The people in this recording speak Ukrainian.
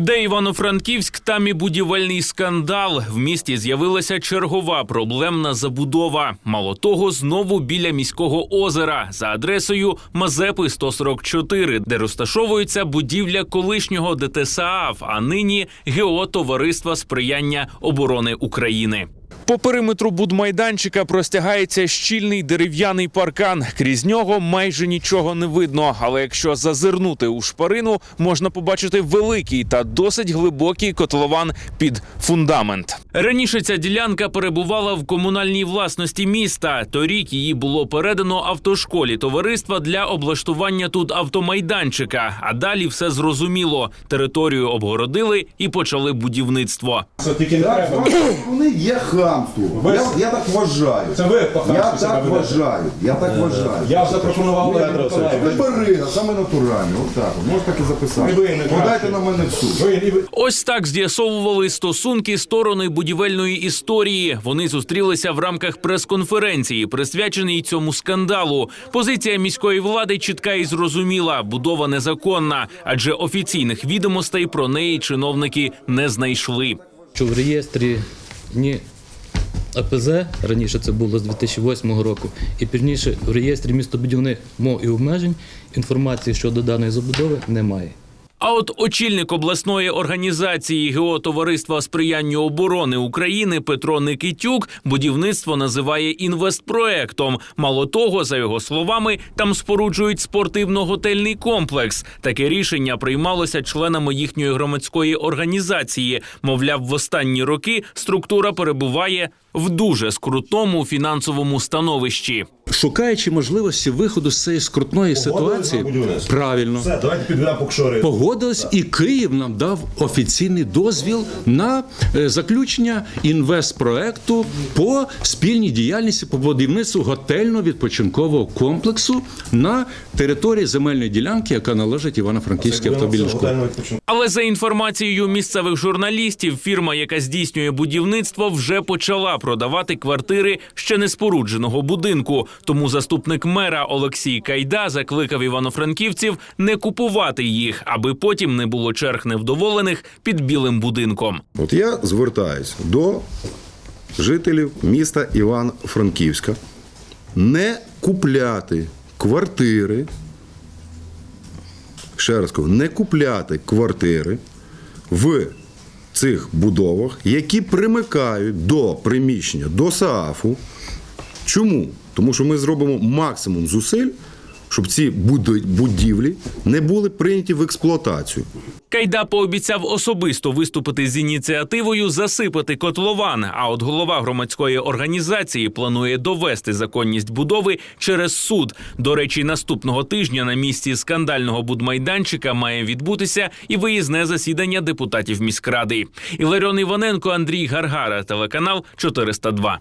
Де Івано-Франківськ, там і будівельний скандал. В місті з'явилася чергова проблемна забудова. Мало того, знову біля міського озера за адресою Мазепи 144, де розташовується будівля колишнього ДТСААФ, а нині ГО сприяння оборони України. По периметру будмайданчика простягається щільний дерев'яний паркан. Крізь нього майже нічого не видно. Але якщо зазирнути у шпарину, можна побачити великий та досить глибокий котлован під фундамент. Раніше ця ділянка перебувала в комунальній власності міста. Торік її було передано автошколі товариства для облаштування тут автомайданчика. А далі все зрозуміло. Територію обгородили і почали будівництво. Це тільки не треба. вони є хамство. Ви- Я, я так вважаю. Це ви Я себе так ведете. вважаю. Я так вважаю. Я запропонував Ні, Олегу Миколаївну. Саме натуральний. От так. от. Можеш так і записати. Ви не Подайте на мене в суд. Ви, Ось так з'ясовували стосунки сторони будівельної історії. Вони зустрілися в рамках прес-конференції, присвяченої цьому скандалу. Позиція міської влади чітка і зрозуміла: будова незаконна, адже офіційних відомостей про неї чиновники не знайшли. що в реєстрі ні АПЗ, раніше це було з 2008 року, і пізніше в реєстрі містобудівних мов і обмежень інформації щодо даної забудови немає. А от очільник обласної організації ГО Товариства сприянню оборони України Петро Никитюк будівництво називає інвестпроектом. Мало того, за його словами, там споруджують спортивно-готельний комплекс. Таке рішення приймалося членами їхньої громадської організації. Мовляв, в останні роки структура перебуває в дуже скрутному фінансовому становищі. шукаючи можливості виходу з цієї скрутної ситуації, на правильно Все, давайте підведемо по кшори. погодились, і Київ нам дав офіційний дозвіл на е, заключення інвестпроекту по спільній діяльності по будівництву готельно-відпочинкового комплексу на території земельної ділянки, яка належить Івано-Франківській автомобільній школі. Але за інформацією місцевих журналістів, фірма, яка здійснює будівництво, вже почала продавати квартири ще не спорудженого будинку. Тому заступник мера Олексій Кайда закликав івано-франківців не купувати їх, аби потім не було черг невдоволених під білим будинком. От я звертаюся до жителів міста Івано-Франківська не купляти квартири. Ще раз кажу, не купляти квартири в цих будовах, які примикають до приміщення, до СААФу. Чому? Тому що ми зробимо максимум зусиль, щоб ці будівлі не були прийняті в експлуатацію. Кайда пообіцяв особисто виступити з ініціативою засипати котлован. А от голова громадської організації планує довести законність будови через суд. До речі, наступного тижня на місці скандального будмайданчика має відбутися і виїзне засідання депутатів міськради. Іларіон Іваненко, Андрій Гаргара, телеканал 402.